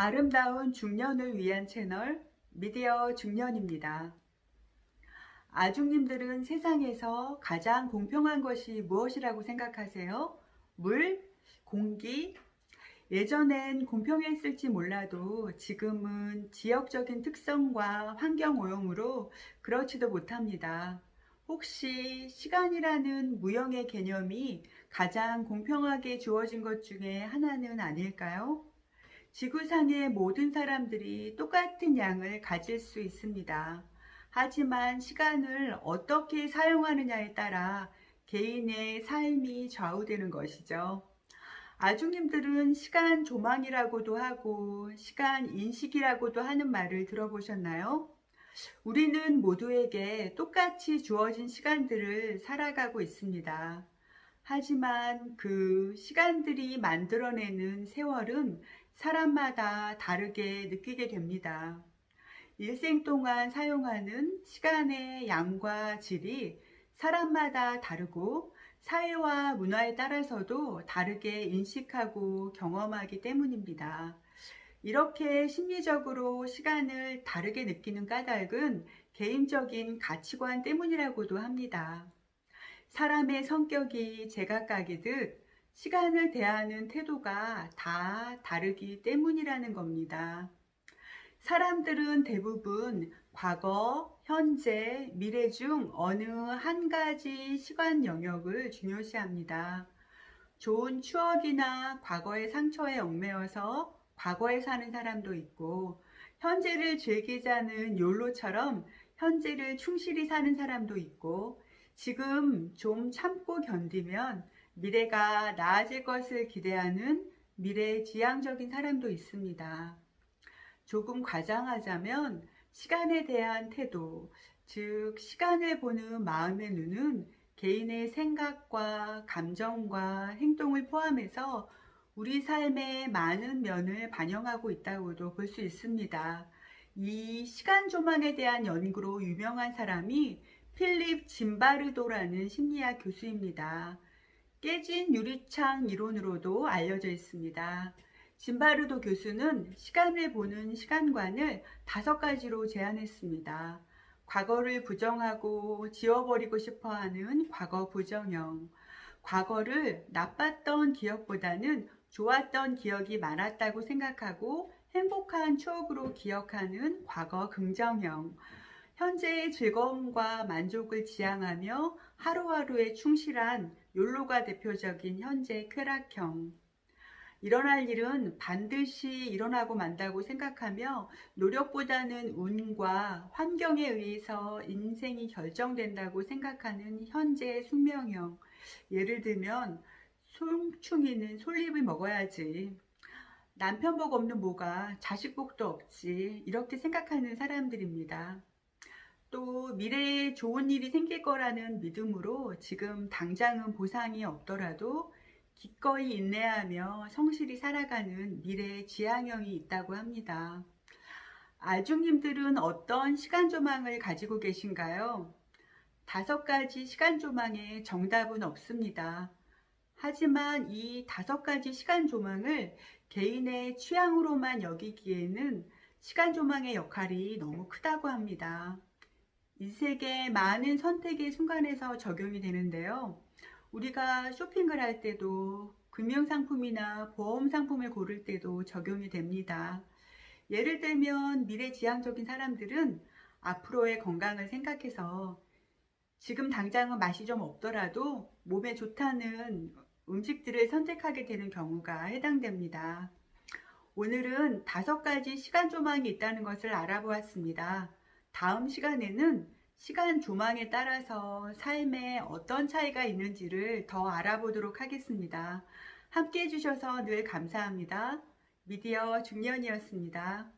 아름다운 중년을 위한 채널 미디어 중년입니다. 아중님들은 세상에서 가장 공평한 것이 무엇이라고 생각하세요? 물, 공기? 예전엔 공평했을지 몰라도 지금은 지역적인 특성과 환경 오염으로 그렇지도 못합니다. 혹시 시간이라는 무형의 개념이 가장 공평하게 주어진 것 중에 하나는 아닐까요? 지구상의 모든 사람들이 똑같은 양을 가질 수 있습니다. 하지만 시간을 어떻게 사용하느냐에 따라 개인의 삶이 좌우되는 것이죠. 아중님들은 시간 조망이라고도 하고 시간 인식이라고도 하는 말을 들어보셨나요? 우리는 모두에게 똑같이 주어진 시간들을 살아가고 있습니다. 하지만 그 시간들이 만들어내는 세월은 사람마다 다르게 느끼게 됩니다. 일생 동안 사용하는 시간의 양과 질이 사람마다 다르고 사회와 문화에 따라서도 다르게 인식하고 경험하기 때문입니다. 이렇게 심리적으로 시간을 다르게 느끼는 까닭은 개인적인 가치관 때문이라고도 합니다. 사람의 성격이 제각각이듯 시간을 대하는 태도가 다 다르기 때문이라는 겁니다. 사람들은 대부분 과거, 현재, 미래 중 어느 한 가지 시간 영역을 중요시합니다. 좋은 추억이나 과거의 상처에 얽매여서 과거에 사는 사람도 있고, 현재를 즐기자는 욜로처럼 현재를 충실히 사는 사람도 있고, 지금 좀 참고 견디면 미래가 나아질 것을 기대하는 미래지향적인 사람도 있습니다. 조금 과장하자면 시간에 대한 태도, 즉 시간을 보는 마음의 눈은 개인의 생각과 감정과 행동을 포함해서 우리 삶의 많은 면을 반영하고 있다고도 볼 수 있습니다. 이 시간 조망에 대한 연구로 유명한 사람이 필립 짐바르도라는 심리학 교수입니다. 깨진 유리창 이론으로도 알려져 있습니다. 짐바르도 교수는 시간을 보는 시간관을 다섯 가지로 제안했습니다. 과거를 부정하고 지워버리고 싶어 하는 과거 부정형. 과거를 나빴던 기억보다는 좋았던 기억이 많았다고 생각하고 행복한 추억으로 기억하는 과거 긍정형. 현재의 즐거움과 만족을 지향하며 하루하루에 충실한 욜로가 대표적인 현재 쾌락형. 일어날 일은 반드시 일어나고 만다고 생각하며 노력보다는 운과 환경에 의해서 인생이 결정된다고 생각하는 현재 숙명형. 예를 들면 송충이는 솔잎을 먹어야지. 남편 복 없는 뭐가 자식 복도 없지. 이렇게 생각하는 사람들입니다. 또 미래에 좋은 일이 생길 거라는 믿음으로 지금 당장은 보상이 없더라도 기꺼이 인내하며 성실히 살아가는 미래의 지향형이 있다고 합니다. 아중님들은 어떤 시간 조망을 가지고 계신가요? 다섯 가지 시간 조망에 정답은 없습니다. 하지만 이 다섯 가지 시간 조망을 개인의 취향으로만 여기기에는 시간 조망의 역할이 너무 크다고 합니다. 이 세계 많은 선택의 순간에서 적용이 되는데요. 우리가 쇼핑을 할 때도 금융상품이나 보험상품을 고를 때도 적용이 됩니다. 예를 들면 미래지향적인 사람들은 앞으로의 건강을 생각해서 지금 당장은 맛이 좀 없더라도 몸에 좋다는 음식들을 선택하게 되는 경우가 해당됩니다. 오늘은 다섯 가지 시간 조망이 있다는 것을 알아보았습니다. 다음 시간에는 시간 조망에 따라서 삶에 어떤 차이가 있는지를 더 알아보도록 하겠습니다. 함께 해주셔서 늘 감사합니다. 미디어 중년이었습니다.